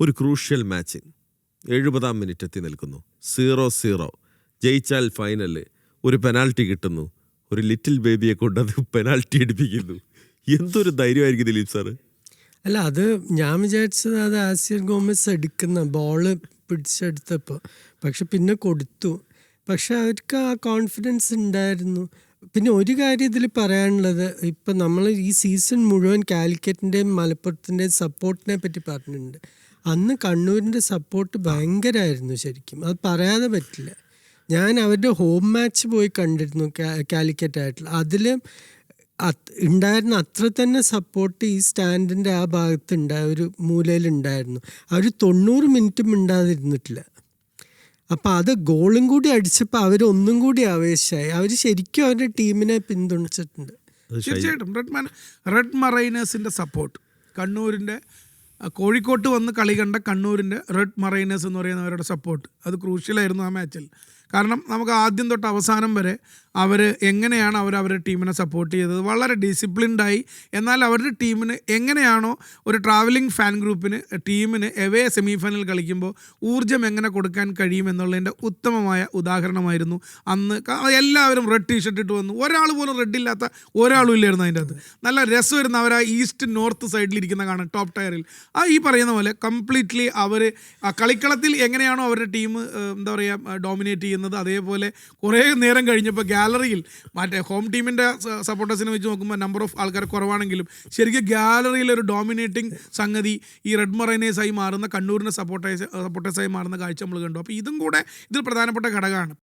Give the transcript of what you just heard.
ഒരു crucial match എഴുപതാം minute എത്തി നിൽക്കുന്നു. Zero zero. ജയിച്ചാൽ ഫൈനൽ ഒരു പെനാൽറ്റി കിട്ടുന്നു. ഒരു ലിറ്റിൽ ബേബിയെ കൊണ്ട് അത് പെനാൽറ്റി അടിപ്പിക്കുന്നു എന്തൊരു ധൈര്യമായിരിക്കും ദിലീപ് സാറ് അല്ല അത് ഞാൻ വിചാരിച്ചത് അത് ആസിയർ ഗോമസ് എടുക്കുന്ന ബോൾ പിടിച്ചെടുത്തപ്പോൾ പക്ഷെ പിന്നെ കൊടുത്തു. പക്ഷെ അവർക്ക് ആ കോൺഫിഡൻസ് ഉണ്ടായിരുന്നു. പിന്നെ ഒരു കാര്യം ഇതിൽ പറയാനുള്ളത് ഇപ്പം നമ്മൾ ഈ സീസൺ മുഴുവൻ കാലിക്കറ്റിന്റെയും മലപ്പുറത്തിന്റെയും സപ്പോർട്ടിനെ പറ്റി പറഞ്ഞിട്ടുണ്ട്. അന്ന് കണ്ണൂരിന്റെ സപ്പോർട്ട് ഭയങ്കരമായിരുന്നു ശരിക്കും. അത് പറയാതെ പറ്റില്ല. ഞാൻ അവരുടെ ഹോം മാച്ച് പോയി കണ്ടിരുന്നു കാലിക്കറ്റായിട്ടുള്ള. അതിൽ അത് ഉണ്ടായിരുന്ന അത്ര തന്നെ സപ്പോർട്ട് ഈ സ്റ്റാൻഡിന്റെ ആ ഭാഗത്ത് ഉണ്ടായ ഒരു മൂലയിലുണ്ടായിരുന്നു. അവർ തൊണ്ണൂറ് മിനിറ്റും മിണ്ടാതിരുന്നിട്ടില്ല. അപ്പം അത് ഗോളും കൂടി അടിച്ചപ്പോൾ അവർ ഒന്നും കൂടി ആവേശമായി അവർ ശരിക്കും അവരുടെ ടീമിനെ പിന്തുണച്ചിട്ടുണ്ട്. തീർച്ചയായിട്ടും. റെഡ് റെഡ് മറൈനേഴ്സിന്റെ സപ്പോർട്ട് കണ്ണൂരിന്റെ കോഴിക്കോട്ട് വന്ന് കളി കണ്ട കണ്ണൂരിന്റെ റെഡ് മറൈനേഴ്സ് എന്ന് പറയുന്നവരുടെ സപ്പോർട്ട് അത് ക്രൂഷ്യലായിരുന്നു ആ മാച്ചിൽ കാരണം നമുക്ക് ആദ്യം തൊട്ട് അവസാനം വരെ അവർ എങ്ങനെയാണ് അവർ അവരുടെ ടീമിനെ സപ്പോർട്ട് ചെയ്തത്? വളരെ ഡിസിപ്ലിൻഡായി എന്നാൽ അവരുടെ ടീമിന് എങ്ങനെയാണോ ഒരു ട്രാവലിംഗ് ഫാൻ ഗ്രൂപ്പിന് ടീമിന് എവേ സെമി ഫൈനൽ കളിക്കുമ്പോൾ ഊർജം എങ്ങനെ കൊടുക്കാൻ കഴിയും എന്നുള്ളതിന്റെ ഉത്തമമായ ഉദാഹരണമായിരുന്നു അന്ന്. എല്ലാവരും റെഡ് ടീഷർട്ട് ഇട്ട് വന്നു. ഒരാൾ പോലും റെഡ് ഇല്ലാത്ത ഒരാളും ഇല്ലായിരുന്നു അതിന്റെ അകത്ത്. നല്ല രസമായിരുന്നു അവർ ആ ഈസ്റ്റ് നോർത്ത് സൈഡിൽ ഇരിക്കുന്ന കാണാൻ ടോപ്പ് ടയറിൽ ആ ഈ പറയുന്ന പോലെ കംപ്ലീറ്റ്ലി അവർ കളിക്കളത്തിൽ എങ്ങനെയാണോ അവരുടെ ടീം എന്താ പറയുക ഡോമിനേറ്റ് ചെയ്യുന്നത് അതേപോലെ കുറേ നേരം കഴിഞ്ഞപ്പോൾ ഗാലറിയിൽ മറ്റേ ഹോം ടീമിന്റെ സപ്പോർട്ടേഴ്സിനെ വെച്ച് നോക്കുമ്പോൾ നമ്പർ ഓഫ് ആൾക്കാർ കുറവാണെങ്കിലും ശരിക്കും ഗാലറിയിൽ ഒരു ഡോമിനേറ്റിംഗ് സംഗതി ഈ റെഡ് മറൈനേഴ്സായി മാറുന്ന കണ്ണൂരിന്റെ സപ്പോർട്ടേഴ്സ് സപ്പോർട്ടേഴ്സായി മാറുന്ന കാഴ്ച നമ്മൾ കണ്ടു. അപ്പോൾ ഇതും കൂടെ ഇതിൽ പ്രധാനപ്പെട്ട ഘടകമാണ്.